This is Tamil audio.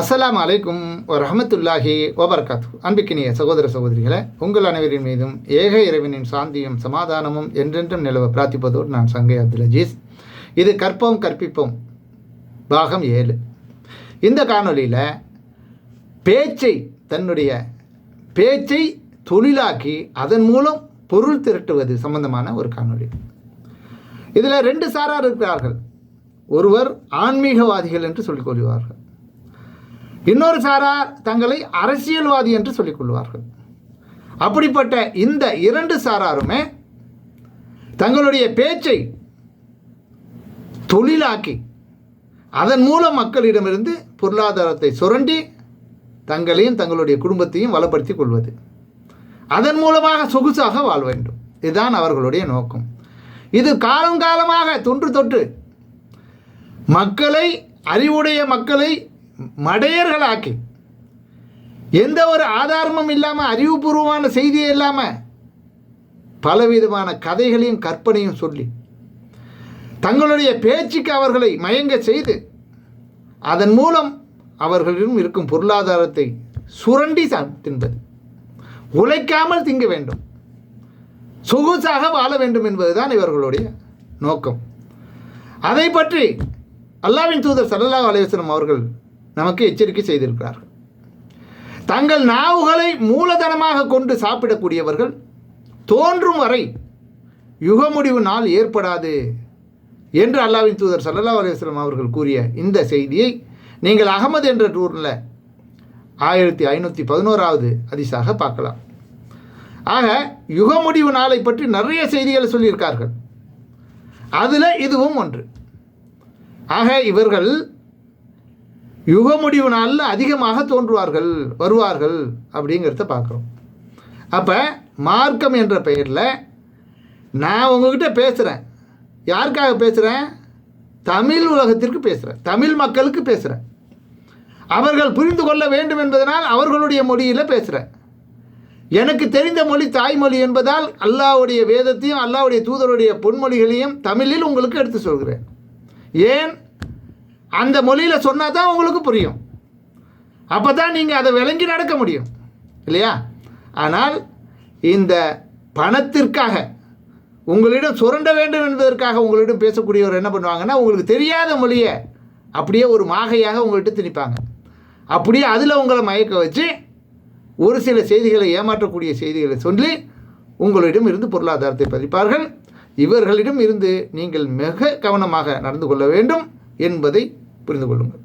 அஸ்லாம் அலைக்கும் ரஹமத்துல்லாஹி வபரகாத்து அன்பிக்கினிய சகோதர சகோதரிகளை உங்கள் அனைவரின் மீதும் ஏக இறைவனின் சாந்தியும் சமாதானமும் என்றென்றும் நிலவ பிரார்த்திப்பதோடு நான் சங்கை அப்துல் அஜீஸ். இது கற்போம் கற்பிப்போம் பாகம் ஏழு. இந்த காணொளியில் பேச்சை தன்னுடைய பேச்சை தொழிலாக்கி அதன் மூலம் பொருள் திரட்டுவது சம்பந்தமான ஒரு காணொளி. இதில் ரெண்டு சாரார் இருக்கிறார்கள். ஒருவர் ஆன்மீகவாதிகள் என்று சொல்லிக் கொள்வார்கள். இன்னொரு சாரார் தங்களை அரசியல்வாதி என்று சொல்லிக் கொள்வார்கள். அப்படிப்பட்ட இந்த இரண்டு சாராருமே தங்களுடைய பேச்சை தொழிலாக்கி அதன் மூலம் மக்களிடமிருந்து பொருளாதாரத்தை சுரண்டி தங்களையும் தங்களுடைய குடும்பத்தையும் வளப்படுத்திக் கொள்வது. அதன் மூலமாக சொகுசாக வாழ வேண்டும். இதுதான் அவர்களுடைய நோக்கம். இது காலம் காலமாக தொன்று தொட்டு மக்களை அறிவுடைய மக்களை மடையர்களாக்கி. எந்த ஒரு ஆதாரமும் இல்லாமல் அறிவுபூர்வமான செய்தியே இல்லாமல் பலவிதமான கதைகளையும் கற்பனையும் சொல்லி தங்களுடைய பேச்சுக்கு அவர்களை மயங்க செய்து அதன் மூலம் அவர்களிடம் இருக்கும் பொருளாதாரத்தை சுரண்டி தின்பது உழைக்காமல் திங்க வேண்டும். சொகுசாக வாழ வேண்டும் என்பதுதான் இவர்களுடைய நோக்கம். அதை பற்றி அல்லாவின் தூதர் ஸல்லல்லாஹு அலைவசனம் அவர்கள் நமக்கு எச்சரிக்கை செய்திருக்கிறார்கள். தங்கள் நாவுகளை மூலதனமாக கொண்டு சாப்பிடக்கூடியவர்கள் தோன்றும் வரை யுக முடிவு நாள் ஏற்படாது என்று அல்லாவின் தூதர் ஸல்லல்லாஹு அலைஹி அவர்கள் கூறிய இந்த செய்தியை நீங்கள் அகமது என்ற டூரில் ஆயிரத்தி ஐநூற்றி பதினோராவது அதிசாக பார்க்கலாம். ஆக யுக முடிவு நாளை பற்றி நிறைய செய்திகளை சொல்லியிருக்கார்கள். அதில் இதுவும் ஒன்று. ஆக இவர்கள் யுக முடிவு நாளில் அதிகமாக தோன்றுவார்கள் வருவார்கள் அப்படிங்கிறத பார்க்குறோம். அப்போ மார்க்கம் என்ற பெயரில் நான் உங்ககிட்ட பேசுகிறேன் யாருக்காக பேசுகிறேன் தமிழ் உலகத்திற்கு பேசுகிறேன் தமிழ் மக்களுக்கு பேசுகிறேன் அவர்கள் புரிந்து கொள்ள வேண்டும் என்பதனால் அவர்களுடைய மொழியில் பேசுகிறேன் எனக்கு தெரிந்த மொழி தாய்மொழி என்பதால் அல்லாவுடைய வேதத்தையும் அல்லாவுடைய தூதருடைய பொன்மொழிகளையும் தமிழில் உங்களுக்கு எடுத்து சொல்கிறேன். ஏன்? அந்த மொழியில் சொன்னால் தான் உங்களுக்கு புரியும். அப்போ தான் நீங்கள் அதை விளங்கி நடக்க முடியும். இல்லையா? ஆனால் இந்த பணத்திற்காக உங்களிடம் சுரண்ட வேண்டும் என்பதற்காக உங்களிடம் பேசக்கூடியவர் என்ன பண்ணுவாங்கன்னா உங்களுக்கு தெரியாத மொழியை அப்படியே ஒரு மாகையாக உங்கள்கிட்ட திணிப்பாங்க. அப்படியே அதில் உங்களை மயக்க வச்சு ஒரு சில செய்திகளை ஏமாற்றக்கூடிய செய்திகளை சொல்லி உங்களிடம் இருந்து பொருளாதாரத்தை பதிப்பார்கள். இவர்களிடம் இருந்து நீங்கள் மிக கவனமாக நடந்து கொள்ள வேண்டும் என்பதை புரிந்து கொள்ளுங்கள்.